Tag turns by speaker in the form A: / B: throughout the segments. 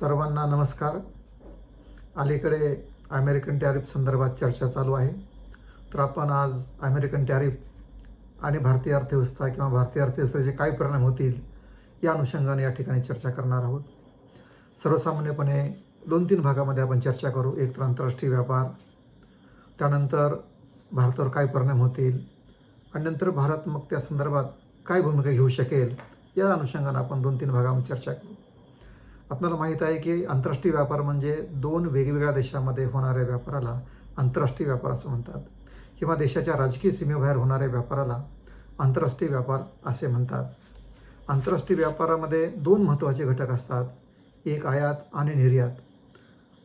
A: सर्वांना नमस्कार. अलीकडे अमेरिकन टॅरिफ संदर्भात चर्चा चालू आहे. तर आपण आज अमेरिकन टॅरिफ आणि भारतीय अर्थव्यवस्था किंवा भारतीय अर्थव्यवस्थेचे काय परिणाम होतील या अनुषंगाने या ठिकाणी चर्चा करणार आहोत. सर्वसामान्यपणे दोन तीन भागामध्ये आपण चर्चा करू. एक तर आंतरराष्ट्रीय व्यापार त्यानंतर भारतावर काय परिणाम होतील आणि नंतर भारत मग त्या संदर्भात काय भूमिका घेऊ शकेल या अनुषंगाने आपण दोन तीन भागामध्ये चर्चा करू. आपल्याला माहीत आहे की आंतरराष्ट्रीय व्यापार म्हणजे दोन वेगवेगळ्या देशामध्ये होणाऱ्या व्यापाराला आंतरराष्ट्रीय व्यापार असं म्हणतात. किंवा देशाच्या राजकीय सीमेबाहेर होणाऱ्या व्यापाराला आंतरराष्ट्रीय व्यापार असे म्हणतात. आंतरराष्ट्रीय व्यापारामध्ये दोन महत्त्वाचे घटक असतात. एक आयात आणि निर्यात.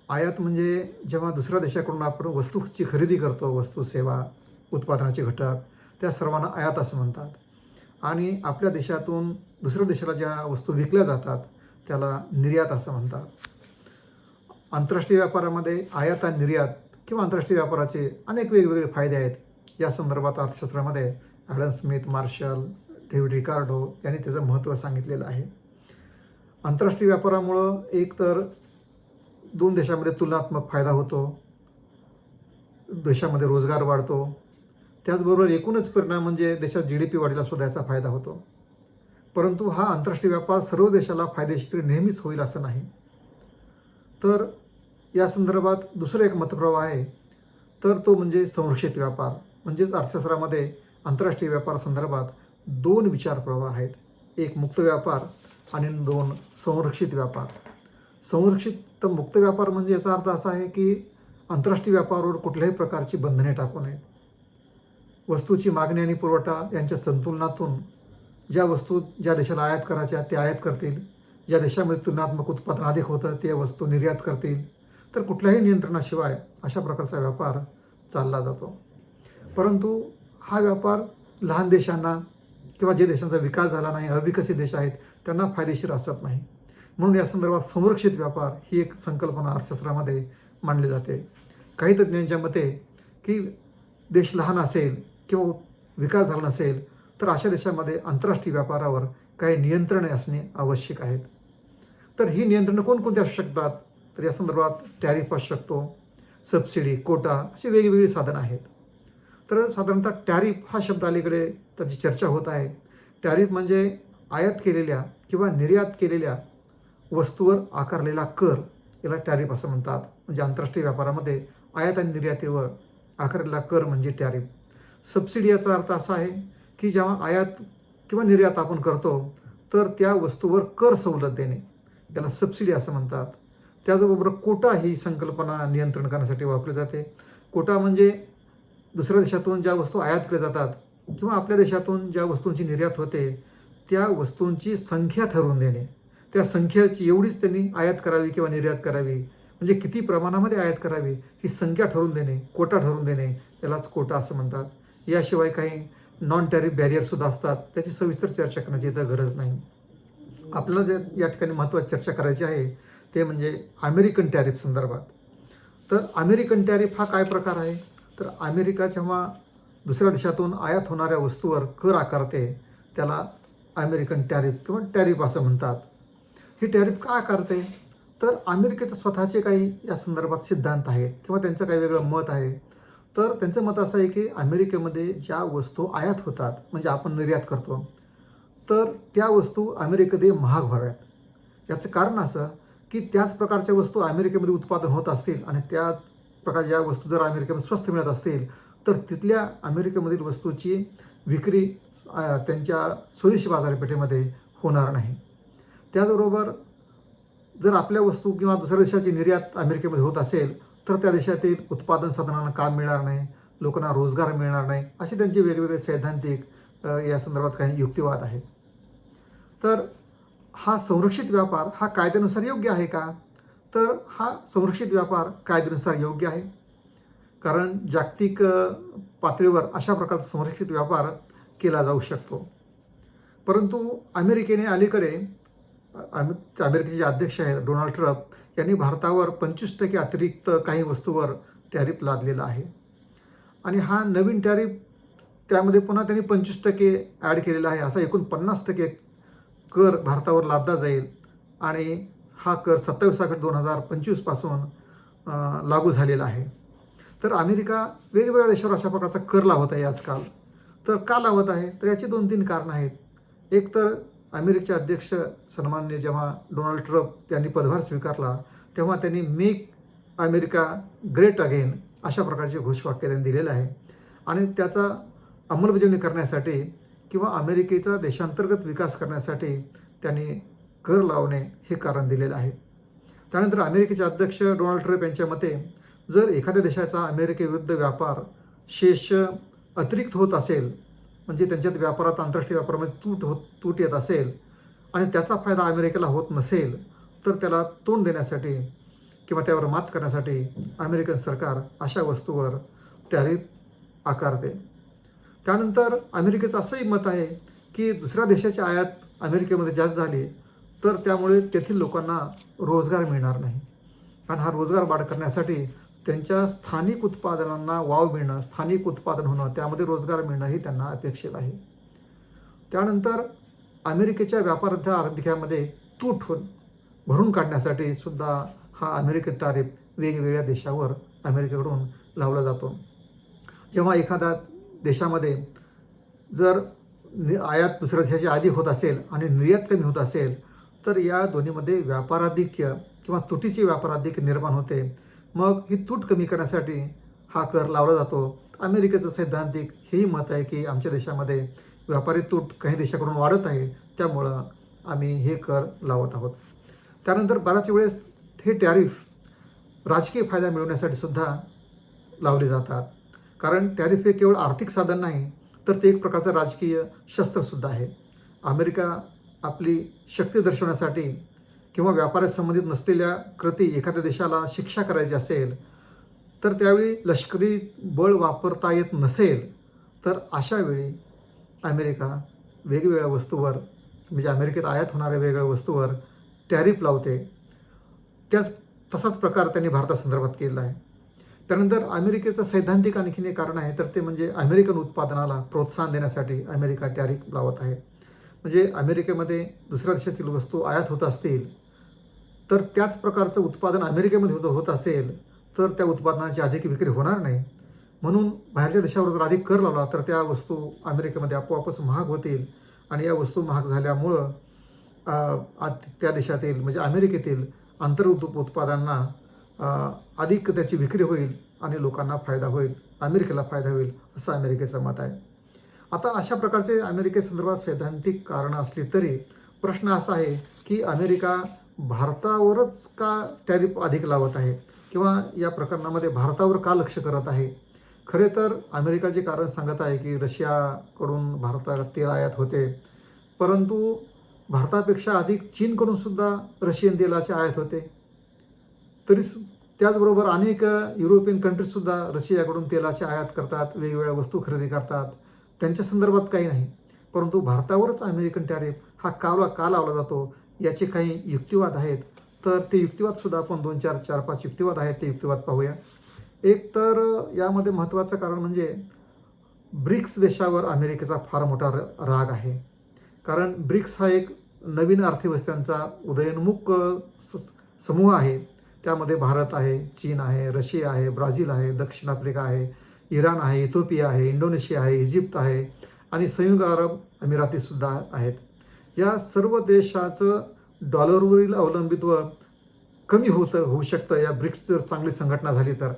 A: आयात म्हणजे जेव्हा दुसऱ्या देशाकडून आपण वस्तूची खरेदी करतो वस्तू सेवा उत्पादनाचे घटक त्या सर्वांना आयात असं म्हणतात. आणि आपल्या देशातून दुसऱ्या देशाला ज्या वस्तू विकल्या जातात त्याला निर्यात असं म्हणतात. आंतरराष्ट्रीय व्यापारामध्ये आयात आणि निर्यात किंवा आंतरराष्ट्रीय व्यापाराचे अनेक वेगवेगळे फायदे आहेत. या संदर्भात अर्थशास्त्रामध्ये Adam Smith Marshall David Ricardo यांनी त्याचं महत्त्व सांगितलेलं आहे. आंतरराष्ट्रीय व्यापारामुळं एक तर दोन देशामध्ये तुलनात्मक फायदा होतो. देशामध्ये रोजगार वाढतो. त्याचबरोबर एकूणच परिणाम म्हणजे देशात जी डी पी वाढीला सुद्धा याचा फायदा होतो. परंतु हा आंतरराष्ट्रीय व्यापार सर्व देशाला फायदेशीर नेहमीच होईल असं नाही. तर या संदर्भात दुसरं एक मतप्रवाह आहे. तर तो म्हणजे संरक्षित व्यापार म्हणजेच अर्थशास्त्रामध्ये आंतरराष्ट्रीय व्यापार संदर्भात दोन विचार प्रवाह आहेत. एक मुक्त व्यापार आणि दोन संरक्षित व्यापार. संरक्षित तर मुक्त व्यापार म्हणजे याचा अर्थ असा आहे की आंतरराष्ट्रीय व्यापारावर कुठल्याही प्रकारची बंधने टाकू नयेत. वस्तूची मागणी आणि पुरवठा यांच्या संतुलनातून ज्या वस्तू ज्या देशाला आयात करायच्या ते आयात करतील. ज्या देशामध्ये तुलनात्मक उत्पादन अधिक होतं ते वस्तू निर्यात करतील. तर कुठल्याही नियंत्रणाशिवाय अशा प्रकारचा व्यापार चालला जातो. परंतु हा व्यापार लहान देशांना किंवा जे देशांचा विकास झाला नाही अविकसित देश आहेत त्यांना फायदेशीर असत नाही. म्हणून या संदर्भात संरक्षित व्यापार ही एक संकल्पना अर्थशास्त्रामध्ये मांडली जाते. काही तज्ज्ञांच्या मते की देश लहान असेल किंवा विकास झाला नसेल तर अशा देशामध्ये आंतरराष्ट्रीय व्यापारावर काही नियंत्रणे असणे आवश्यक आहेत. तर ही नियंत्रणं कोणकोणती असू शकतात? तर या संदर्भात टॅरिफ असू शकतो सबसिडी कोटा अशी वेगवेगळी साधनं आहेत. तर साधारणतः टॅरिफ हा शब्द अलीकडे त्याची चर्चा होत आहे. टॅरिफ म्हणजे आयात केलेल्या किंवा निर्यात केलेल्या वस्तूवर आकारलेला कर याला टॅरिफ असं म्हणतात. म्हणजे आंतरराष्ट्रीय व्यापारामध्ये आयात आणि निर्यातीवर आकारलेला कर म्हणजे टॅरिफ. सबसिडी याचा अर्थ असा आहे की जेव्हा आयात किंवा निर्यात आपण करतो तर त्या वस्तूवर कर सवलत देणे. याला सबसिडी असं म्हणतात. त्याचबरोबर कोटा ही संकल्पना नियंत्रण करण्यासाठी वापरली जाते. कोटा म्हणजे दुसऱ्या देशातून ज्या वस्तू आयात केल्या जातात किंवा आपल्या देशातून ज्या वस्तूंची निर्यात होते त्या वस्तूंची संख्या ठरवून देणे. त्या संख्येची एवढीच त्यांनी आयात करावी किंवा निर्यात करावी. म्हणजे किती प्रमाणामध्ये आयात करावी ही संख्या ठरवून देणे कोटा ठरवून देणे यालाच कोटा असं म्हणतात. याशिवाय काही नॉन टॅरिफ बॅरियरसुद्धा असतात. त्याची सविस्तर चर्चा करण्याची इथं गरज नाही. आपल्याला जे या ठिकाणी महत्त्वाची चर्चा करायची आहे ते म्हणजे अमेरिकन टॅरिफ संदर्भात. तर अमेरिकन टॅरिफ हा काय प्रकार आहे? तर अमेरिका जेव्हा दुसऱ्या देशातून आयात होणाऱ्या वस्तूवर कर आकारते त्याला अमेरिकन टॅरिफ किंवा टॅरिफ असं म्हणतात. ही टॅरिफ का आकारते? तर अमेरिकेचं स्वतःचे काही या संदर्भात सिद्धांत आहेत किंवा त्यांचं काही वेगळं मत आहे. तर त्यांचं मत असं आहे की अमेरिकेमध्ये ज्या वस्तू आयात होतात म्हणजे आपण निर्यात करतो तर त्या वस्तू अमेरिकेमध्ये महाग व्हाव्यात. याचं कारण असं की त्याच प्रकारच्या वस्तू अमेरिकेमध्ये उत्पादन होत असतील आणि त्याच प्रकार ज्या वस्तू जर अमेरिकेमध्ये स्वस्त मिळत असतील तर तिथल्या अमेरिकेमधील वस्तूची विक्री त्यांच्या स्वदेशी बाजारपेठेमध्ये होणार नाही. त्याचबरोबर जर आपल्या वस्तू किंवा दुसऱ्या देशाची निर्यात अमेरिकेमध्ये होत असेल तर त्या देशातील उत्पादन साधनांना काम मिळणार नाही लोकांना रोजगार मिळणार नाही असे त्यांचे वेगवेगळे सैद्धांतिक या संदर्भात काही युक्तिवाद आहेत. तर हा संरक्षित व्यापार हा कायद्यानुसार योग्य आहे का? तर हा संरक्षित व्यापार कायद्यानुसार योग्य आहे. कारण जागतिक पातळीवर अशा प्रकारचा संरक्षित व्यापार केला जाऊ शकतो. परंतु अमेरिकेने अलीकडे अमे अमेरिकेचे जे अध्यक्ष आहेत डोनाल्ड ट्रम्प यांनी भारतावर पंचवीस टक्के अतिरिक्त काही वस्तूवर टॅरिफ लादलेला आहे. आणि हा नवीन टॅरिफ त्यामध्ये पुन्हा त्यांनी पंचवीस टक्के ॲड केलेला आहे. असा एकूण पन्नास टक्के कर भारतावर लादला जाईल आणि हा कर सत्तावीस ऑगस्ट दोन हजार पंचवीसपासून लागू झालेला आहे. तर अमेरिका वेगवेगळ्या देशावर अशा प्रकारचा कर लावत आहे आजकाल. तर का लावत आहे? तर याची दोन तीन कारणं आहेत. एक तर अमेरिकेचे अध्यक्ष सन्मान्य जेव्हा डोनाल्ड ट्रम्प यांनी पदभार स्वीकारला तेव्हा त्यांनी मेक अमेरिका ग्रेट अगेन अशा प्रकारचे घोषवाक्य त्यांनी दिलेलं आहे. आणि त्याचा अंमलबजावणी करण्यासाठी किंवा अमेरिकेचा देशांतर्गत विकास करण्यासाठी त्यांनी कर लावणे हे कारण दिलेलं आहे. त्यानंतर अमेरिकेचे अध्यक्ष डोनाल्ड ट्रम्प यांच्या मते जर एखाद्या देशाचा अमेरिकेविरुद्ध व्यापार शेष अतिरिक्त होत असेल म्हणजे त्यांच्यात व्यापारात आंतरराष्ट्रीय व्यापारामध्ये तूट होत तूट येत असेल आणि त्याचा फायदा अमेरिकेला होत नसेल तर त्याला तोंड देण्यासाठी किंवा त्यावर मात करण्यासाठी अमेरिकन सरकार अशा वस्तूवर टॅरिफ आकारते त्यानंतर अमेरिकेचं असंही मत आहे की दुसऱ्या देशाची आयात अमेरिकेमध्ये जास्त झाली तर त्यामुळे तेथील लोकांना रोजगार मिळणार नाही. आणि हा रोजगार वाढ करण्यासाठी त्यांच्या स्थानिक उत्पादनांना वाव मिळणं स्थानिक उत्पादन होणं त्यामध्ये रोजगार मिळणं हे त्यांना अपेक्षित आहे. त्यानंतर अमेरिकेच्या व्यापार आर्थिकामध्ये तूट भरून काढण्यासाठी सुद्धा हा अमेरिकन टॅरिफ वेगवेगळ्या देशावर अमेरिकेकडून लावला जातो. जेव्हा एखाद्या देशामध्ये जर नि आयात दुसऱ्या देशाची आधी होत असेल आणि निर्यात कमी होत असेल तर या दोन्हीमध्ये व्यापाराधिक्य किंवा तुटीचे व्यापाराधिक्य निर्माण होते. मग ही तूट कमी करण्यासाठी हा कर लावला जातो. अमेरिकेचं सैद्धांतिक हेही मत आहे की आमच्या देशामध्ये व्यापारी तूट काही देशाकडून वाढत आहे त्यामुळं आम्ही हे कर लावत आहोत. त्यानंतर बऱ्याच वेळेस हे टॅरिफ राजकीय फायदा मिळवण्यासाठी सुद्धा लावले जातात. कारण टॅरिफ हे केवळ आर्थिक साधन नाही तर ते एक प्रकारचं राजकीय शस्त्रसुद्धा आहे. अमेरिका आपली शक्ती दर्शवण्यासाठी किंवा व्यापारात संबंधित नसलेल्या कृती एखाद्या देशाला शिक्षा करायची असेल तर त्यावेळी लष्करी बळ वापरता येत नसेल तर अशा वेळी अमेरिका वेगवेगळ्या वस्तूवर म्हणजे अमेरिकेत आयात होणाऱ्या वेगवेगळ्या वस्तूवर टॅरिफ लावते. त्याच तसाच प्रकार त्यांनी भारतासंदर्भात केलेला आहे. त्यानंतर अमेरिकेचं सैद्धांतिक आणखीन एक कारण आहे तर ते म्हणजे अमेरिकन उत्पादनाला प्रोत्साहन देण्यासाठी अमेरिका टॅरिफ लावत आहे. म्हणजे अमेरिकेमध्ये दुसऱ्या देशातील वस्तू आयात होत असतील तर त्याच प्रकारचं उत्पादन अमेरिकेमध्ये होत होत असेल तर त्या उत्पादनाची अधिक विक्री होणार नाही. म्हणून बाहेरच्या देशावर जर अधिक कर लावला तर त्या वस्तू अमेरिकेमध्ये आपोआपच महाग होतील. आणि या वस्तू महाग झाल्यामुळं त्या देशातील म्हणजे अमेरिकेतील आंतर उत- उत्पादनांना अधिक त्याची विक्री होईल आणि लोकांना फायदा होईल अमेरिकेला फायदा होईल असं अमेरिकेचं मत आहे. आता अशा प्रकारचे अमेरिकेसंदर्भात सैद्धांतिक कारणं असली तरी प्रश्न असा आहे की अमेरिका भारतावरच का टॅरिफ अधिक लावत आहे? किंवा या प्रकरणामध्ये भारतावर का लक्ष करत आहे? खरे तर अमेरिकाचे कारण सांगत आहे की रशियाकडून भारतात तेल आयात होते परंतु भारतापेक्षा अधिक चीनकडून सुद्धा रशियन तेलाचे आयात होते. तरी त्याचबरोबर अनेक युरोपियन कंट्रीजसुद्धा रशियाकडून तेलाचे आयात करतात वेगवेगळ्या वस्तू खरेदी करतात. त्यांच्या संदर्भात काही नाही. परंतु भारतावरच अमेरिकन टॅरिफ हा काला का लावला जातो? याचे काही युक्तिवाद आहेत. तर ते युक्तिवादसुद्धा आपण दोन चार चार पाच युक्तिवाद आहेत ते युक्तिवाद पाहूया. एक तर यामध्ये महत्त्वाचं कारण म्हणजे ब्रिक्स देशावर अमेरिकेचा फार मोठा र- राग आहे. कारण ब्रिक्स हा एक नवीन अर्थव्यवस्थांचा उदयोन्मुख स- समूह आहे. त्यामध्ये भारत आहे चीन आहे रशिया आहे ब्राझील आहे दक्षिण आफ्रिका आहे इराण आहे इथोपिया आहे इंडोनेशिया आहे इजिप्त आहे आणि संयुक्त अरब अमिरातीसुद्धा आहेत. या सर्व देशाचं डॉलरवरील अवलंबित्व कमी होतं होऊ शकतं. या ब्रिक्स जर चांगली संघटना झाली तर.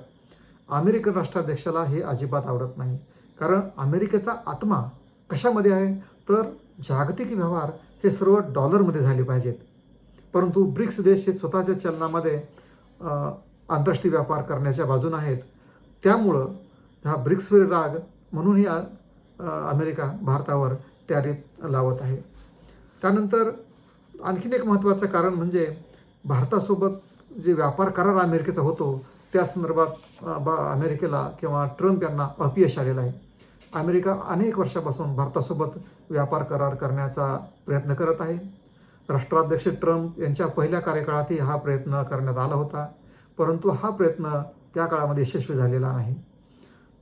A: अमेरिकन राष्ट्राध्यक्षाला हे अजिबात आवडत नाही. कारण अमेरिकेचा आत्मा कशामध्ये आहे? तर जागतिक व्यवहार हे सर्व डॉलरमध्ये झाले पाहिजेत. परंतु ब्रिक्स देश हे स्वतःच्या चलनामध्ये आंतरराष्ट्रीय व्यापार करण्याच्या बाजून आहेत. त्यामुळं हा ब्रिक्सवर राग म्हणून ही अमेरिका भारतावर टॅरिफ लावत आहे. त्यानंतर आणखीन एक महत्त्वाचं कारण म्हणजे भारतासोबत जे व्यापार करार अमेरिकेचा होतो त्या संदर्भात बा अमेरिकेला किंवा ट्रम्प यांना अपयश आलेलं आहे. अमेरिका अनेक वर्षापासून भारतासोबत व्यापार करार करण्याचा प्रयत्न करत आहे. राष्ट्राध्यक्ष ट्रम्प यांच्या पहिल्या कार्यकाळातही हा प्रयत्न करण्यात आला होता परंतु हा प्रयत्न त्या काळामध्ये यशस्वी झालेला नाही.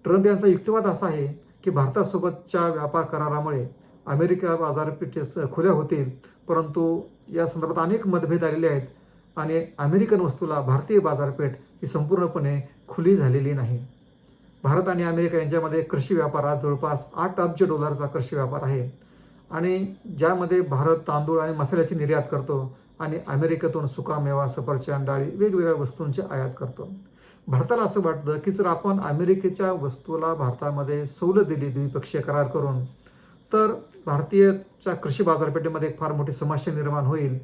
A: ट्रम्प यांचा युक्तिवाद असा आहे की भारतासोबतच्या व्यापार करारामुळे अमेरिका बाजारपेठे स- खुल्या होतील परंतु या संदर्भात अनेक मतभेद आलेले आहेत आणि अमेरिकन वस्तूला भारतीय बाजारपेठ ही संपूर्णपणे खुली झालेली नाही. भारत आणि अमेरिका यांच्यामध्ये कृषी व्यापारात जवळपास आठ अब्ज डॉलरचा कृषी व्यापार आहे आणि ज्यामध्ये भारत तांदूळ आणि मसाल्याची निर्यात करतो आणि अमेरिकेतून सुकामेवा सफरचंद डाळी वेगवेगळ्या वस्तूंची आयात करतो. भारताला असं वाटतं की जर आपण अमेरिकेच्या वस्तूला भारतामध्ये सवलत दिली द्विपक्षीय करार करून तर भारतीयच्या कृषी बाजारपेठेमध्ये एक फार मोठी समस्या निर्माण होईल.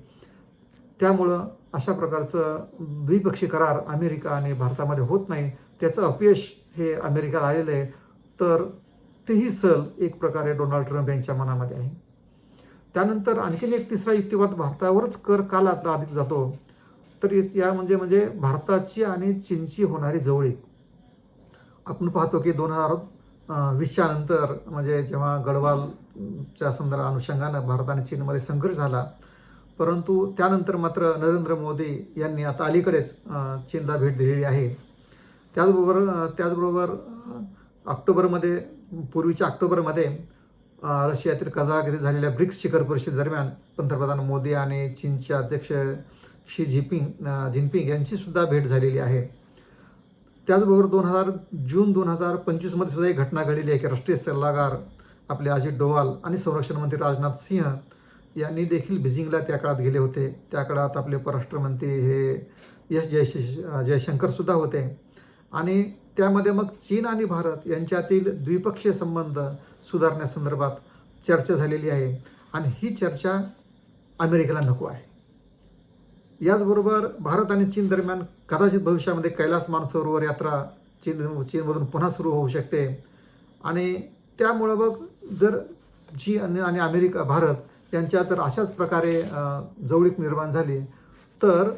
A: त्यामुळं अशा प्रकारचं द्विपक्षीय करार अमेरिका आणि भारतामध्ये होत नाही. त्याचं अपयश हे अमेरिका आलेलं आहे. तर तेही सल एक प्रकारे डोनाल्ड ट्रम्प यांच्या मनामध्ये आहे. त्यानंतर आणखीन एक तिसरा युक्तिवाद भारतावरच कर का लादला अधिक जातो. तर या म्हणजे म्हणजे भारताची आणि चीनची होणारी जवळीक. आपण पाहतो की दोन हजार वीसच्या नंतर म्हणजे जेव्हा गडवालच्या संदर्भ अनुषंगानं भारत आणि चीनमध्ये संघर्ष झाला परंतु त्यानंतर मात्र नरेंद्र मोदी यांनी आता अलीकडेच चीनला भेट दिलेली आहे. त्याचबरोबर त्याचबरोबर ऑक्टोबरमध्ये पूर्वीच्या ऑक्टोबरमध्ये रशियातील कझाक येथे झालेल्या ब्रिक्स शिखर परिषदेदरम्यान पंतप्रधान मोदी आणि चीनचे अध्यक्ष शी जिनपिंग जिनपिंग यांचीसुद्धा भेट झालेली आहे. त्याचबरोबर दोन हजार जून दोन हजार पंचवीसमध्ये सुद्धा एक घटना घडलेली आहे की राष्ट्रीय सल्लागार आपले अजित डोवाल आणि संरक्षण मंत्री राजनाथ सिंह यांनी देखील बिजिंगला त्या काळात गेले होते. त्या काळात आपले परराष्ट्र मंत्री हे एस जयश जयशंकरसुद्धा होते. आणि त्यामध्ये मग चीन आणि भारत यांच्यातील द्विपक्षीय संबंध सुधारण्यासंदर्भात चर्चा झालेली आहे. आणि ही चर्चा अमेरिकेला नको आहे. याचबरोबर भारत आणि चीन दरम्यान कदाचित भविष्यामध्ये कैलास मानसरोवर यात्रा चीन चीनमधून पुन्हा सुरू होऊ शकते. आणि त्यामुळं मग जर चीन आणि अमेरिका भारत यांच्या जर अशाच प्रकारे जवळीक निर्माण झाली तर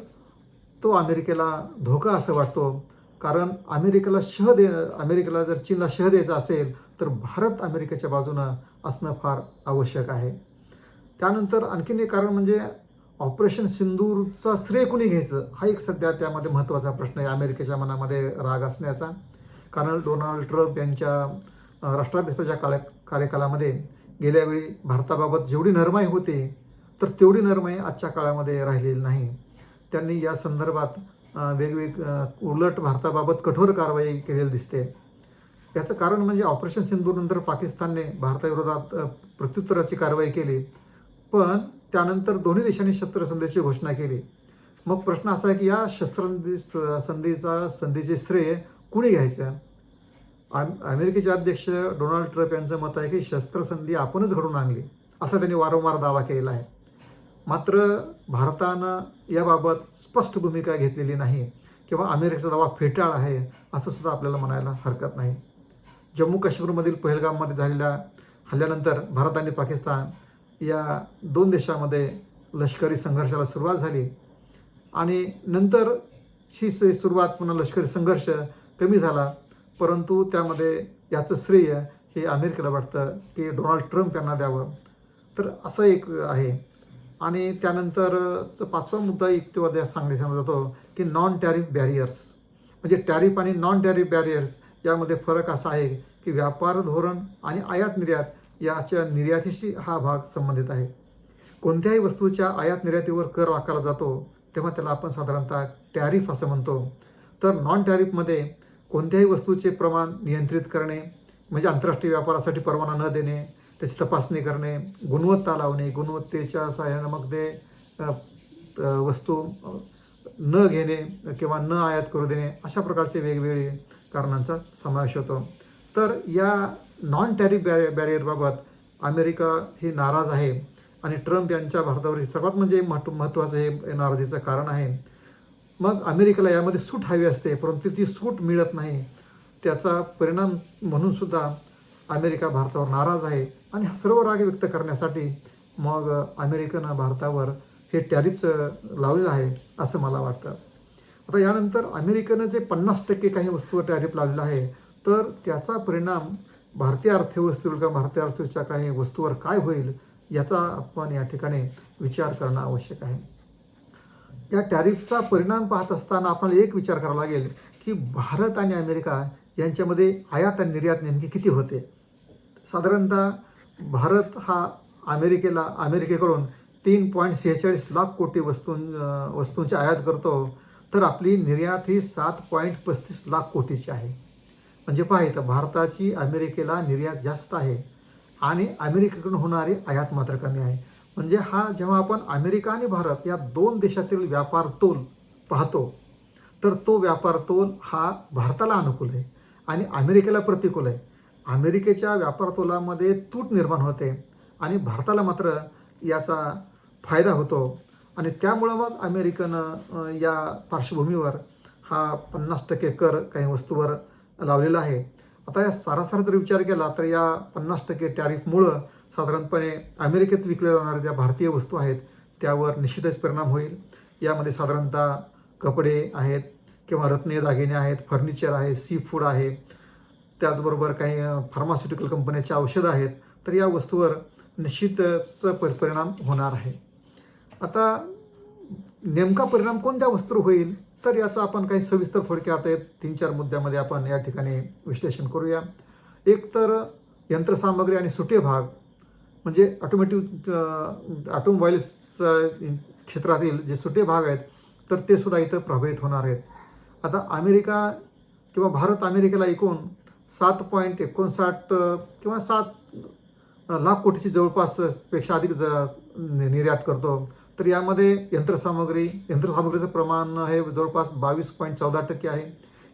A: तो अमेरिकेला धोका असं वाटतो. कारण अमेरिकेला शह दे अमेरिकेला जर चीनला शह द्यायचा असेल तर भारत अमेरिकेच्या बाजूनं असणं फार आवश्यक आहे. त्यानंतर आणखीन एक कारण म्हणजे ऑपरेशन सिंदूरचा श्रेय कुणी घ्यायचं? हा एक सध्या त्यामध्ये महत्त्वाचा प्रश्न आहे. अमेरिकेच्या मनामध्ये राग असण्याचा. कारण डोनाल्ड ट्रम्प यांच्या राष्ट्राध्यक्षाच्या काळ कार्यकालामध्ये गेल्यावेळी भारताबाबत जेवढी नरमाई होते तर तेवढी नरमाई आजच्या काळामध्ये राहिलेली नाही. त्यांनी या संदर्भात वेगवेग उलट भारताबाबत कठोर कारवाई केलेली दिसते. याचं कारण म्हणजे ऑपरेशन सिंधूनंतर पाकिस्तानने भारताविरोधात प्रत्युत्तराची कारवाई केली. पण त्यानंतर दोन्ही देशांनी शस्त्रसंधीची घोषणा केली. मग प्रश्न असा आहे की या शस्त्रसंधी संधीचा संधीचे श्रेय कुणी घ्यायचं? आम अमेरिकेचे अध्यक्ष डोनाल्ड ट्रम्प यांचं मत आहे की शस्त्रसंधी आपणच घडून आणली असा त्यांनी वारंवार दावा केलेला आहे. मात्र भारतानं याबाबत स्पष्ट भूमिका घेतलेली नाही किंवा अमेरिकेचा दावा फेटाळ आहे असं सुद्धा आपल्याला म्हणायला हरकत नाही. जम्मू काश्मीरमधील पहलगाममध्ये झालेल्या हल्ल्यानंतर भारत आणि पाकिस्तान या दोन देशामध्ये लष्करी संघर्षाला सुरुवात झाली. आणि नंतर ही सुरुवात पुन्हा लष्करी संघर्ष कमी झाला. परंतु त्यामध्ये याचं श्रेय हे अमेरिकेला वाटतं की डोनाल्ड ट्रम्प यांना द्यावं. तर असं एक आहे. आणि त्यानंतरचा पाचवा मुद्दा युक्तिवाद या जातो की नॉन टॅरिफ बॅरियर्स म्हणजे टॅरिफ आणि नॉन टॅरिफ बॅरियर्स यामध्ये फरक असा आहे की व्यापार धोरण आणि आयात निर्यात याच्या निर्यातीशी हा भाग संबंधित आहे. कोणत्याही वस्तूच्या आयात निर्यातीवर कर आकारला जातो तेव्हा त्याला आपण साधारणतः टॅरिफ असं म्हणतो. तर नॉन टॅरिफमध्ये कोणत्याही वस्तूचे प्रमाण नियंत्रित करणे म्हणजे आंतरराष्ट्रीय व्यापारासाठी परवाना न देणे त्याची तपासणी करणे गुणवत्ता लावणे गुणवत्तेच्या सहाय्यानं मग ते वस्तू न घेणे किंवा न आयात करू देणे अशा प्रकारचे वेगवेगळे कारणांचा समावेश होतो. तर या नॉन टॅरिफ बॅरि बॅरियरबाबत अमेरिका ही नाराज आहे आणि ट्रम्प यांच्या भारतावरील सर्वात म्हणजे महत्त्व महत्त्वाचं हे नाराजीचं कारण आहे. मग अमेरिकेला यामध्ये सूट हवी असते परंतु ती सूट मिळत नाही. त्याचा परिणाम म्हणून सुद्धा अमेरिका भारतावर नाराज आहे. आणि हा सर्व राग व्यक्त करण्यासाठी मग अमेरिकेनं भारतावर हे टॅरिफचं लावलेलं आहे असं मला वाटतं. आता यानंतर अमेरिकेनं जे पन्नास टक्के काही वस्तूवर टॅरिफ लावलेलं आहे तर त्याचा परिणाम भारतीय अर्थव्यवस्थेवर किंवा भारतीय अर्थव्यवस्थेच्या काही वस्तूवर काय होईल याचा आपण या ठिकाणी विचार करणं आवश्यक आहे. या टॅरिफचा परिणाम पाहत असताना आपल्याला एक विचार करावा लागेल की भारत आणि अमेरिका यांच्यामध्ये आयात आणि निर्यात नेमकी किती होते? साधारणतः भारत हा अमेरिकेला अमेरिकेकडून तीन पॉईंट सेहेचाळीस लाख कोटी वस्तूं वस्तूंची आयात करतो तर आपली निर्यात ही सात पॉईंट पस्तीस लाख कोटीची आहे. म्हणजे पहा इथं भारताची अमेरिकेला निर्यात जास्त आहे आणि अमेरिकेकडून होणारी आयात मात्र कमी आहे. म्हणजे हा जेव्हा आपण अमेरिका आणि भारत या दोन देशातील व्यापार तोल पाहतो तर तो व्यापार तोल हा भारताला अनुकूल आहे आणि अमेरिकेला प्रतिकूल आहे. अमेरिकेच्या व्यापार तोलामध्ये तूट निर्माण होते आणि भारताला मात्र याचा फायदा होतो. आणि त्यामुळं मग अमेरिकनं या पार्श्वभूमीवर हा पन्नास टक्के कर काही वस्तूवर लावलेला आहे. आता या सारासार जर विचार केला तर या पन्नास टक्के टॅरिफमुळं साधारणपणे अमेरिकेत विकल्या जाणाऱ्या ज्या भारतीय वस्तू आहेत त्यावर निश्चितच परिणाम होईल. यामध्ये साधारणतः कपडे आहेत किंवा रत्ने दागिने आहेत फर्निचर आहे सी फूड आहे. त्याचबरोबर काही फार्मास्युटिकल कंपन्याचे औषधं आहेत. तर या वस्तूवर निश्चितच पर परिणाम होणार आहे. आता नेमका परिणाम कोणत्या वस्तूवर होईल? तर याचा आपण काही सविस्तर थोडक्यात तीन चार मुद्द्यामध्ये आपण या ठिकाणी विश्लेषण करूया. एक तर यंत्रसामग्री आणि सुटे भाग म्हणजे ऑटोमॅटिव्ह ऑटोमोबाईल्स क्षेत्रातील जे सुटे भाग आहेत तर ते सुद्धा इथं प्रभावित होणार आहेत. आता अमेरिका किंवा भारत अमेरिकेला एकूण सात पॉईंट एकोणसाठ किंवा सात लाख कोटीची जवळपासपेक्षा अधिक ज निर्यात करतो. तर यामध्ये यंत्रसामग्री यंत्रसामग्रीचं प्रमाण हे जवळपास बावीस पॉईंट चौदा टक्के आहे.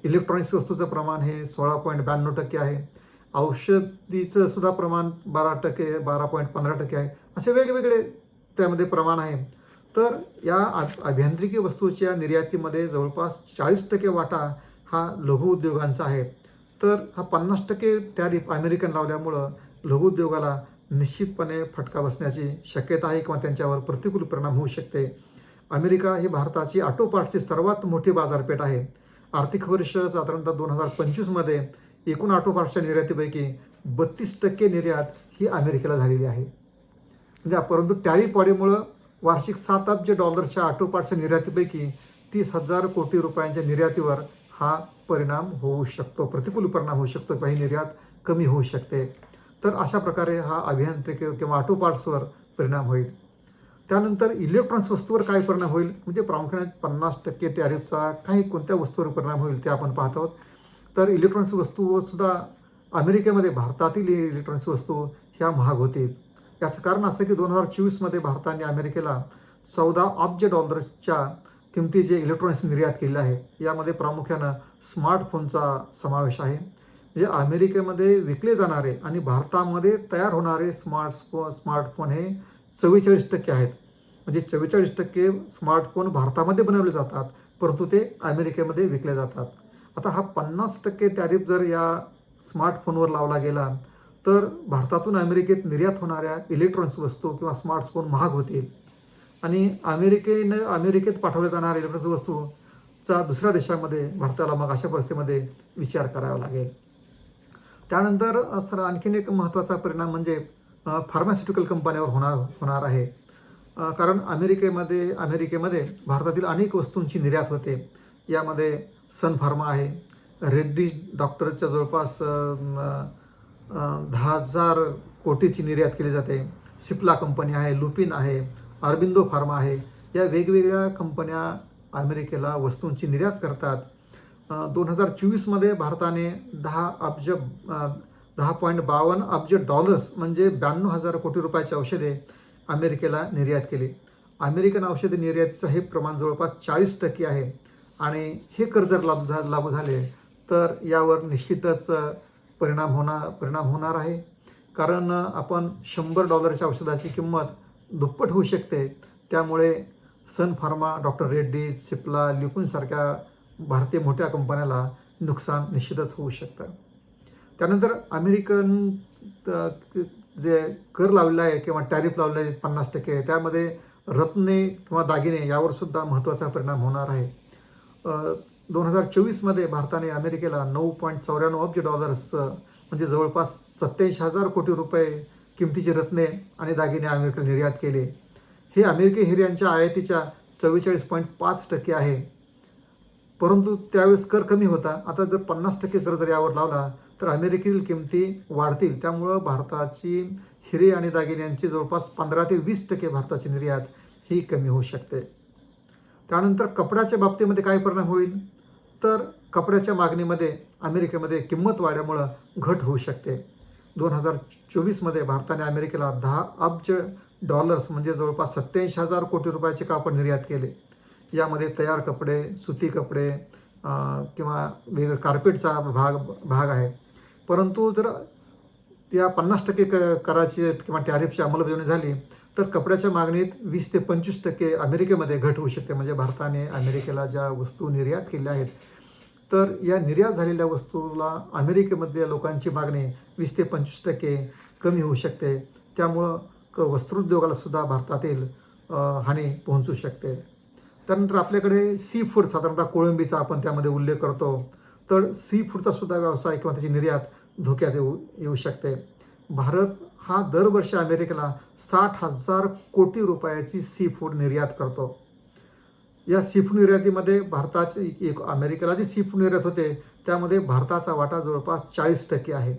A: इलेक्ट्रॉनिक्स वस्तूचं प्रमाण हे सोळा पॉईंट ब्याण्णव टक्के आहे. औषधीचं सुद्धा प्रमाण बारा टक्के बारा पॉईंट पंधरा टक्के आहे. असे वेगवेगळे त्यामध्ये प्रमाण आहे. तर या अभियांत्रिकी वस्तूच्या निर्यातीमध्ये जवळपास चाळीस टक्के वाटा हा लघु उद्योगांचा आहे. तर हा पन्नास टक्के त्या अमेरिकन लावल्यामुळं लघुउद्योगाला निश्चितपणे फटका बसण्याची शक्यता आहे किंवा त्यांच्यावर प्रतिकूल परिणाम होऊ शकते. अमेरिका ही भारताची ऑटो सर्वात मोठी बाजारपेठ आहे. आर्थिक वर्ष साधारणतः दोन हजार पंचवीसमध्ये एकूण ऑटो निर्यातीपैकी बत्तीस टक्के निर्यात ही अमेरिकेला झालेली आहे. म्हणजे परंतु टॅरिफ वाढीमुळं वार्षिक सात अब्ज डॉलर्सच्या ऑटो निर्यातीपैकी तीस हजार कोटी रुपयांच्या निर्यातीवर हा परिणाम होऊ शकतो प्रतिकूल परिणाम होऊ शकतो काही निर्यात कमी होऊ शकते. तर अशा प्रकारे हा अभियांत्रिकी किंवा ऑटो पार्ट्सवर परिणाम होईल. त्यानंतर इलेक्ट्रॉनिक्स वस्तूवर काय परिणाम होईल? म्हणजे प्रामुख्याने पन्नास टक्के टॅरिफचा काही कोणत्या वस्तूवर परिणाम होईल ते आपण पाहत आहोत. तर इलेक्ट्रॉनिक्स वस्तू सुद्धा अमेरिकेमध्ये भारतातील इलेक्ट्रॉनिक्स वस्तू ह्या महाग होतील याचं कारण असं की दोन हजार चोवीसमध्ये भारताने अमेरिकेला चौदा अब्ज डॉलर्सच्या किमतीचे इलेक्ट्रॉनिक्स निर्यात केले आहे. यामध्ये प्रामुख्यानं स्मार्टफोनचा समावेश आहे. म्हणजे अमेरिकेमध्ये विकले जाणारे आणि भारतामध्ये तयार होणारे स्मार्ट स्मार्टफोन हे चव्वेचाळीस टक्के आहेत. म्हणजे चव्वेचाळीस टक्के स्मार्टफोन भारतामध्ये बनवले जातात परंतु ते अमेरिकेमध्ये विकले जातात. आता हा पन्नास टक्के टॅरिफ जर या स्मार्टफोनवर लावला गेला तर भारतातून अमेरिकेत निर्यात होणाऱ्या इलेक्ट्रॉनिक्स वस्तू किंवा स्मार्टफोन महाग होतील. आणि अमेरिकेनं अमेरिकेत पाठवल्या जाणाऱ्या इलेक्ट्रॉनिक्स वस्तूचा दुसऱ्या देशामध्ये भारताला मग अशा परिस्थितीमध्ये विचार करावा लागेल. त्यानंतर सर आणखीन एक महत्त्वाचा परिणाम म्हणजे फार्मास्युटिकल कंपन्यावर होणार होणार आहे. कारण अमेरिकेमध्ये अमेरिकेमध्ये भारतातील अनेक वस्तूंची निर्यात होते. यामध्ये सन फार्मा आहे रेड्डीज डॉक्टरच्या जवळपास दहा हजार कोटीची निर्यात केली जाते. सिप्ला कंपनी आहे लुपिन आहे अरबिंदो फार्मा आहे. या वेगवेगळ्या कंपन्या अमेरिकेला वस्तूंची निर्यात करतात. दोन हजार चोवीसमध्ये भारताने दहा अब्ज दहा पॉईंट बावन्न अब्ज डॉलर्स म्हणजे ब्याण्णव हजार कोटी रुपयाची औषधे अमेरिकेला निर्यात केली. अमेरिकन औषधे निर्यातीचं हे प्रमाण जवळपास चाळीस टक्के आहे. आणि हे कर जर लागू झा लागू झाले तर यावर निश्चितच परिणाम होणार परिणाम होणार आहे. कारण आपण शंभर डॉलरच्या औषधाची किंमत दुप्पट होऊ शकते. त्यामुळे Sun Pharma doctor Reddy Cipla ल्युपिनसारख्या भारतीय मोठ्या कंपन्याला नुकसान निश्चितच होऊ शकतं. त्यानंतर अमेरिकन जे कर लावलेला आहे किंवा टॅरिफ लावलेला आहे पन्नास टक्के त्यामध्ये रत्ने किंवा दागिने यावर सुद्धा महत्त्वाचा परिणाम होणार आहे. दोन हजार चोवीसमध्ये भारताने अमेरिकेला नऊ पॉईंट चौऱ्याण्णव अब्ज डॉलर्स म्हणजे जवळपास सत्याऐंशी हजार कोटी रुपये किमतीचे रत्ने आणि दागिने अमेरिकेला निर्यात केले. हे अमेरिकी हिऱ्यांच्या आयातीच्या चव्वेचाळीस पॉईंट पाच टक्के आहे. परंतु त्यावेळेस कर कमी होता. आता जर पन्नास टक्के कर जर यावर लावला तर अमेरिकेतील किमती वाढतील. त्यामुळं भारताची हिरे आणि दागिन्यांची जवळपास पंधरा ते वीस टक्के भारताची निर्यात ही कमी होऊ शकते. त्यानंतर कपड्याच्या बाबतीमध्ये काय परिणाम होईल? तर कपड्याच्या मागणीमध्ये अमेरिकेमध्ये किंमत वाढल्यामुळं घट होऊ शकते. दोन हजार चोवीसमध्ये भारताने अमेरिकेला दहा अब्ज डॉलर्स म्हणजे जवळपास सत्याऐंशी हजार कोटी रुपयाचे कापड निर्यात केले. यामध्ये तयार कपडे सुती कपडे किंवा वेगळं कार्पेटचा भाग भाग आहे. परंतु जर या पन्नास टक्के क कराची किंवा टॅरिफची अंमलबजावणी झाली तर कपड्याच्या मागणीत वीस ते पंचवीस टक्के अमेरिकेमध्ये घट होऊ शकते. म्हणजे भारताने अमेरिकेला ज्या वस्तू निर्यात केल्या आहेत तर या निर्यात झालेल्या वस्तूला अमेरिकेमध्ये लोकांची मागणी वीस ते पंचवीस टक्के कमी होऊ शकते. त्यामुळं क वस्त्रोद्योगाला सुद्धा भारतातील हानी पोहोचू शकते. त्यानंतर आपल्याकडे सी फूड साधारणतः कोळंबीचा आपण त्यामध्ये उल्लेख करतो. तर सी फूडचा सुद्धा व्यवसाय किंवा त्याची निर्यात धोक्यात येऊ येऊ शकते. भारत हा दरवर्षी अमेरिकेला साठ हजार कोटी रुपयाची सी फूड निर्यात करतो. या सी फूड निर्यातीमध्ये भारताची एक अमेरिकेला जी सी फूड निर्यात होते त्यामध्ये भारताचा वाटा जवळपास चाळीस टक्के आहे.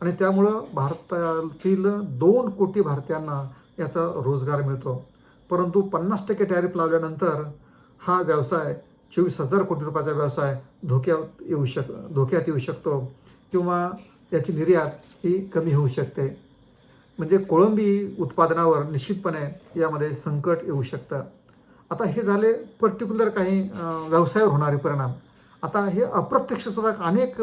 A: आणि त्यामुळं भारतातील दोन कोटी भारतीयांना याचा रोजगार मिळतो. परंतु पन्नास टक्के टॅरिफ लावल्यानंतर हा व्यवसाय चोवीस हजार कोटी रुपयाचा व्यवसाय धोक्यात येऊ शक धोक्यात येऊ शकतो किंवा याची निर्यात ही कमी होऊ शकते. म्हणजे कोळंबी उत्पादनावर निश्चितपणे यामध्ये संकट येऊ शकतं. आता हे झाले पर्टिक्युलर काही व्यवसायावर होणारे परिणाम. आता हे अप्रत्यक्षसुद्धा अनेक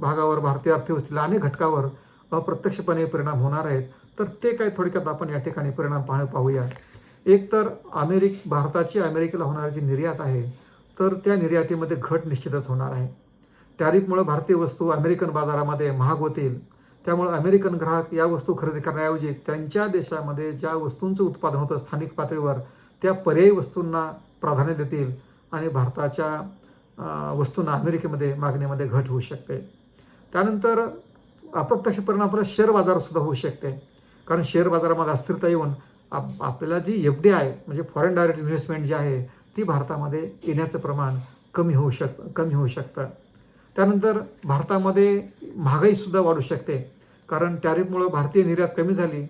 A: भागावर भारतीय अर्थव्यवस्थेला अनेक घटकावर अप्रत्यक्षपणे परिणाम होणार आहेत. तर ते काय थोडक्यात आपण या ठिकाणी परिणाम पाहणं पाहूया. एक तर अमेरिक भारताची अमेरिकेला होणारी जी निर्यात आहे तर त्या निर्यातीमध्ये घट निश्चितच होणार आहे. टॅरिफमुळे भारतीय वस्तू अमेरिकन बाजारामध्ये महाग होतील. त्यामुळे अमेरिकन ग्राहक या वस्तू खरेदी करण्याऐवजी त्यांच्या देशामध्ये ज्या वस्तूंचं उत्पादन होतं स्थानिक पातळीवर त्या पर्यायी वस्तूंना प्राधान्य देतील आणि भारताच्या वस्तूंना अमेरिकेमध्ये मागणीमध्ये घट होऊ शकते. त्यानंतर अप्रत्यक्ष परिणाम आपल्या शेअर बाजारसुद्धा होऊ शकते. कारण शेअर बाजारामध्ये अस्थिरता येऊन आप आपल्याला जी एफ डी आय म्हणजे फॉरेन डायरेक्ट इन्व्हेस्टमेंट जी आहे ती भारतामध्ये येण्याचं प्रमाण कमी होऊ शक कमी होऊ शकतं. त्यानंतर भारतामध्ये महागाईसुद्धा वाढू शकते. कारण टॅरिफमुळं भारतीय निर्यात कमी झाली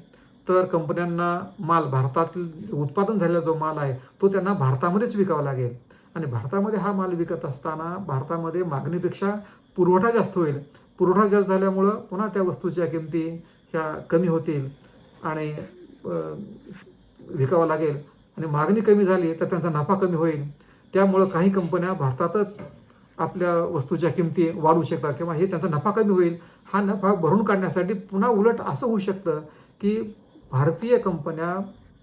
A: तर कंपन्यांना माल भारतातील उत्पादन झालेला जो माल आहे तो त्यांना भारतामध्येच विकावा लागेल. आणि भारतामध्ये हा माल विकत असताना भारतामध्ये मागणीपेक्षा पुरवठा जास्त होईल. पुरवठा जास्त झाल्यामुळं पुन्हा त्या वस्तूच्या किमती ह्या कमी होतील. आणि विकावं लागेल आणि मागणी कमी झाली तर त्यांचा नफा कमी होईल. त्यामुळं काही कंपन्या भारतातच आपल्या वस्तूच्या किमती वाढू शकतात किंवा हे त्यांचा नफा कमी होईल. हा नफा भरून काढण्यासाठी पुन्हा उलट असं होऊ शकतं की भारतीय कंपन्या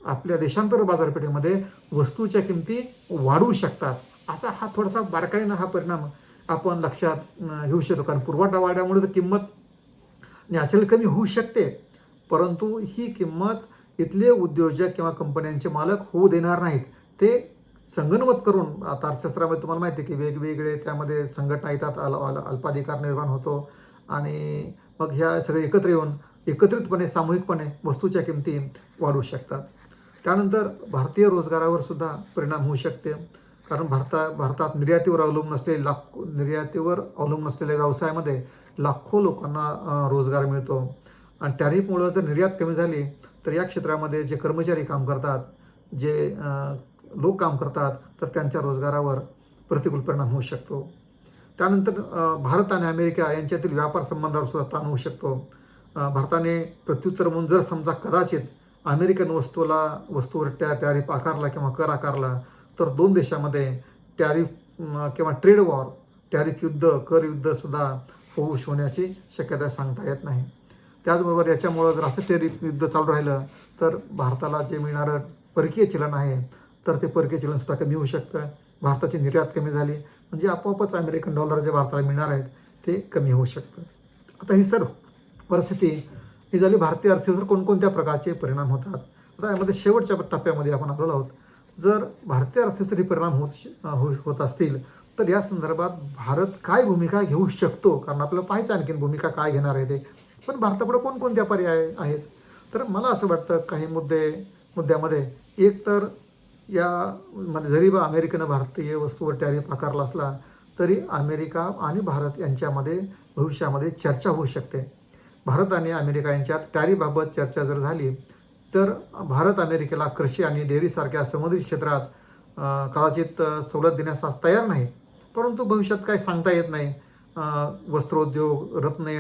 A: आपल्या देशांतर बाजारपेठेमध्ये वस्तूच्या किमती वाढवू शकतात. असा हा थोडासा बारकाईनं हा परिणाम आपण लक्षात घेऊ शकतो. कारण पुरवठा वाढल्यामुळे तर किंमत नॅचरल कमी होऊ शकते. परंतु ही किंमत इथले उद्योजक किंवा कंपन्यांचे मालक होऊ देणार नाहीत. ते संगणवत करून आता अर्थशास्त्रामध्ये तुम्हाला माहिती आहे की वेगवेगळे त्यामध्ये संघटना येतात अल अल्पाधिकार निर्माण होतो. आणि मग ह्या सगळे एकत्र येऊन एकत्रितपणे सामूहिकपणे वस्तूच्या किमती वाढू शकतात. त्यानंतर भारतीय रोजगारावर सुद्धा परिणाम होऊ शकते. कारण भारता भारतात निर्यातीवर अवलंबून असलेले लाखो निर्यातीवर अवलंबून असलेल्या व्यवसायामध्ये लाखो लोकांना रोजगार मिळतो. आणि टॅरिफमुळं जर निर्यात कमी झाली तर या क्षेत्रामध्ये जे कर्मचारी काम करतात जे लोक काम करतात तर त्यांच्या रोजगारावर प्रतिकूल परिणाम होऊ शकतो. त्यानंतर भारत आणि अमेरिका यांच्यातील व्यापार संबंधावर सुद्धा ताण होऊ शकतो. भारताने प्रत्युत्तर म्हणून जर समजा कदाचित अमेरिकन वस्तूला वस्तूवर त्या टॅरिफ आकारला किंवा कर आकारला तर दोन देशामध्ये टॅरिफ किंवा ट्रेड वॉर टॅरिफ युद्ध कर युद्ध सुद्धा होऊ होण्याची शक्यता सांगता येत नाही. त्याचबरोबर याच्यामुळं जर असं टॅरिफ युद्ध चालू राहिलं तर भारताला जे मिळणारं परकीय चलन आहे तर ते परकीय चलनसुद्धा कमी होऊ शकतं. भारताची निर्यात कमी झाली. म्हणजे आपोआपच अमेरिकन डॉलर जे भारताला मिळणार आहेत ते कमी होऊ शकतं. आता ही सर्व परिस्थिती ही झाली भारतीय अर्थव्यवस्थेवर कोणकोणत्या प्रकारचे परिणाम होतात? आता यामध्ये शेवटच्या टप्प्यामध्ये आपण आलेलो आहोत. जर भारतीय अर्थव्यवस्थेवर परिणाम होत श- हो होत असतील तर या संदर्भात भारत काय भूमिका घेऊ शकतो? कारण आपल्याला पाहायचं आणखीन भूमिका काय घेणार आहे ते. पण भारतापुढे कोणकोणत्या पर्याय आहेत? तर मला असं वाटतं काही मुद्दे मुद्द्यामध्ये एक तर म्हणजे जरी बा अमेरिकेनं भारतीय वस्तूवर टॅरिफ आकारला असला तरी अमेरिका आणि भारत यांच्यामध्ये भविष्यामध्ये चर्चा होऊ शकते. भारत आणि अमेरिका यांच्यात टॅरिफबाबत चर्चा जर झाली तर भारत अमेरिकेला कृषी आणि डेअरीसारख्या समुद्री क्षेत्रात कदाचित सवलत देण्यास तयार नाही. परंतु भविष्यात काही सांगता येत नाही. वस्त्रोद्योग रत्ने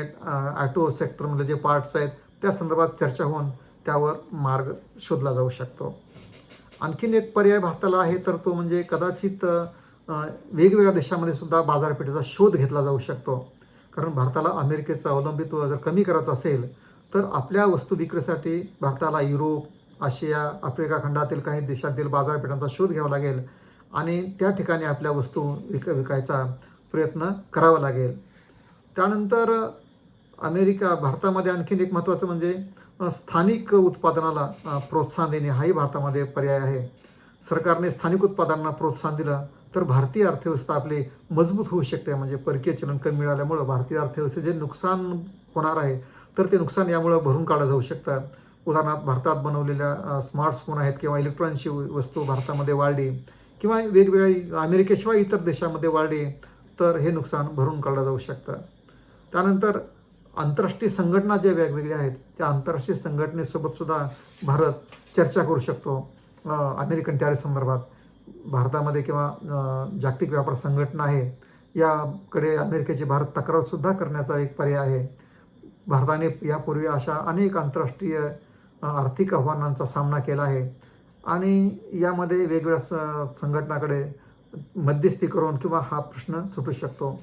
A: ॲटो सेक्टरमधले जे पार्ट्स आहेत त्या संदर्भात चर्चा होऊन त्यावर मार्ग शोधला जाऊ शकतो. आणखीन एक पर्याय भारताला आहे तर तो म्हणजे कदाचित वेगवेगळ्या देशामध्ये सुद्धा बाजारपेठेचा शोध घेतला जाऊ शकतो. कारण भारताला अमेरिकेचं अवलंबित्व जर कमी करायचं असेल तर आपल्या वस्तू विक्रीसाठी भारताला युरोप आशिया आफ्रिका खंडातील काही देशातील बाजारपेठांचा शोध घ्यावा लागेल आणि त्या ठिकाणी आपल्या वस्तू विक विकायचा प्रयत्न करावा लागेल. त्यानंतर अमेरिका भारतामध्ये आणखीन एक महत्त्वाचं म्हणजे स्थानिक उत्पादनाला प्रोत्साहन देणे हाही भारतामध्ये पर्याय आहे. सरकारने स्थानिक उत्पादनांना प्रोत्साहन दिलं तर भारतीय अर्थव्यवस्था आपली मजबूत होऊ शकते. म्हणजे परकीय चलन कमी मिळाल्यामुळं भारतीय अर्थव्यवस्थेचे नुकसान होणार आहे तर ते नुकसान यामुळं भरून काढलं जाऊ शकतं. उदाहरणार्थ भारतात बनवलेल्या स्मार्टफोन आहेत किंवा इलेक्ट्रॉनिक्सची वस्तू भारतामध्ये वाढली किंवा वेगवेगळ्या अमेरिकेशिवाय इतर देशामध्ये वाढली तर हे नुकसान भरून काढलं जाऊ शकतं. त्यानंतर आंतरराष्ट्रीय संघटना ज्या वेगवेगळ्या आहेत त्या आंतरराष्ट्रीय संघटनेसोबतसुद्धा भारत चर्चा करू शकतो. अमेरिकन टॅरिफ संदर्भात. भारतामध्ये किंवा जागतिक व्यापार संघटना आहे याकडे अमेरिकेची भारत तक्रारसुद्धा करण्याचा एक पर्याय आहे. भारताने यापूर्वी अशा अनेक आंतरराष्ट्रीय आर्थिक आव्हानांचा सामना केला आहे. आणि यामध्ये वेगवेगळ्या स संघटनाकडे मध्यस्थी करून किंवा हा प्रश्न सुटू शकतो.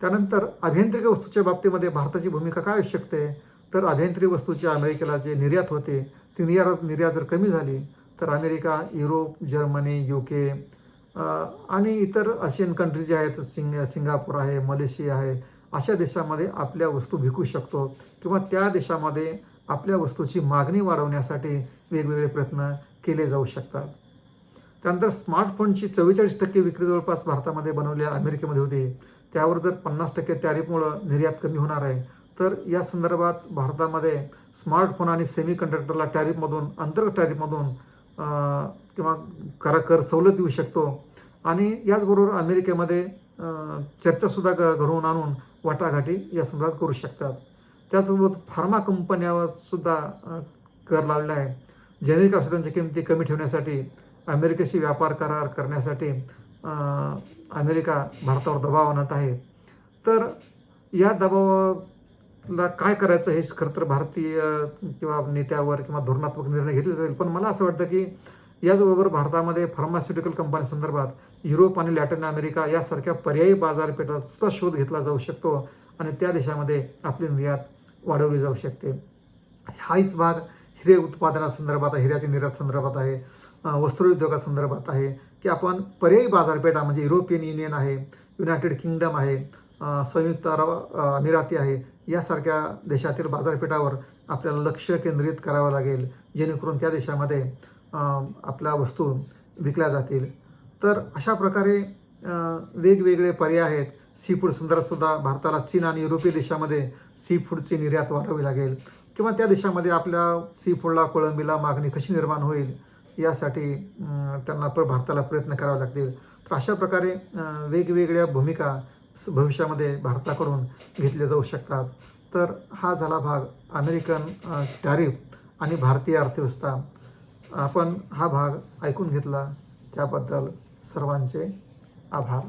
A: त्यानंतर अभियांत्रिकी वस्तूच्या बाबतीमध्ये भारताची भूमिका काय असू शकते? तर अभियांत्रिक वस्तूची अमेरिकेला जे निर्यात होते ती निर्यात निर्यात जर कमी झाली तर America Europe Germany U K आणि इतर आशियन कंट्रीज जे आहेत सिंग सिंगापूर आहे मलेशिया आहे अशा देशामध्ये आपल्या वस्तू विकू शकतो किंवा त्या देशामध्ये आपल्या वस्तूची मागणी वाढवण्यासाठी वेगवेगळे प्रयत्न केले जाऊ शकतात. त्यानंतर स्मार्टफोनची चव्वेचाळीस टक्के विक्री जवळपास भारतामध्ये बनवल्या अमेरिकेमध्ये होती. त्यावर जर पन्नास टक्के टॅरिफमुळं निर्यात कमी होणार आहे तर या संदर्भात भारतामध्ये स्मार्टफोन आणि सेमी कंडक्टरला टॅरिफमधून अंतर्गत टॅरिफमधून किंवा कर कर सवलत देऊ शकतो. आणि याचबरोबर अमेरिकेमध्ये चर्चासुद्धा ग घडवून आणून वाटाघाटी या संदर्भात करू शकतात. त्याचसोबत फार्मा कंपन्यावर सुद्धा कर लावलेला आहे. जेनेरिक औषधांच्या किमती कमी ठेवण्यासाठी अमेरिकेशी व्यापार करार करण्यासाठी अमेरिका भारतावर दबाव आणत आहे. तर या दबावाला काय करायचं हे खरं तर भारतीय किंवा नेत्यावर किंवा धोरणात्मक निर्णय घेतले जाईल पण मला असं वाटतं की याचबरोबर भारतामध्ये फार्मास्युटिकल कंपनी संदर्भात युरोप आणि लॅटिन अमेरिका यासारख्या पर्यायी बाजारपेठात सुद्धा शोध घेतला जाऊ शकतो आणि त्या देशामध्ये आपली निर्यात वाढवली जाऊ शकते. हाच भाग हिरे उत्पादनासंदर्भात आहे हिऱ्याच्या निर्यात संदर्भात आहे. वस्त्रोद्योगासंदर्भात आहे की आपण पर्यायी बाजारपेठा म्हणजे युरोपियन युनियन आहे युनायटेड किंगडम आहे संयुक्त अरब अमिराती आहे यासारख्या देशातील बाजारपेठावर आपल्याला लक्ष केंद्रित करावं लागेल जेणेकरून त्या देशामध्ये आपल्या वस्तू विकल्या जातील. तर अशा प्रकारे वेगवेगळे पर्याय आहेत. सी फूड संदर्भात सुद्धा भारताला चीन आणि युरोपीय देशामध्ये सी फूडची निर्यात वाढावी लागेल. किंवा त्या देशामध्ये आपल्या सी फूडला कोळंबीला मागणी कशी निर्माण होईल? यासाठी त्यांना प्र भारताला प्रयत्न करावे लागतील. तर अशा प्रकारे वेगवेगळ्या भूमिका भविष्यामध्ये भारताकडून घेतल्या जाऊ शकतात. तर हा झाला भाग अमेरिकन टॅरिफ आणि भारतीय अर्थव्यवस्था. आपण हा भाग ऐकून घेतला. त्याबद्दल सर्वांचे आभार.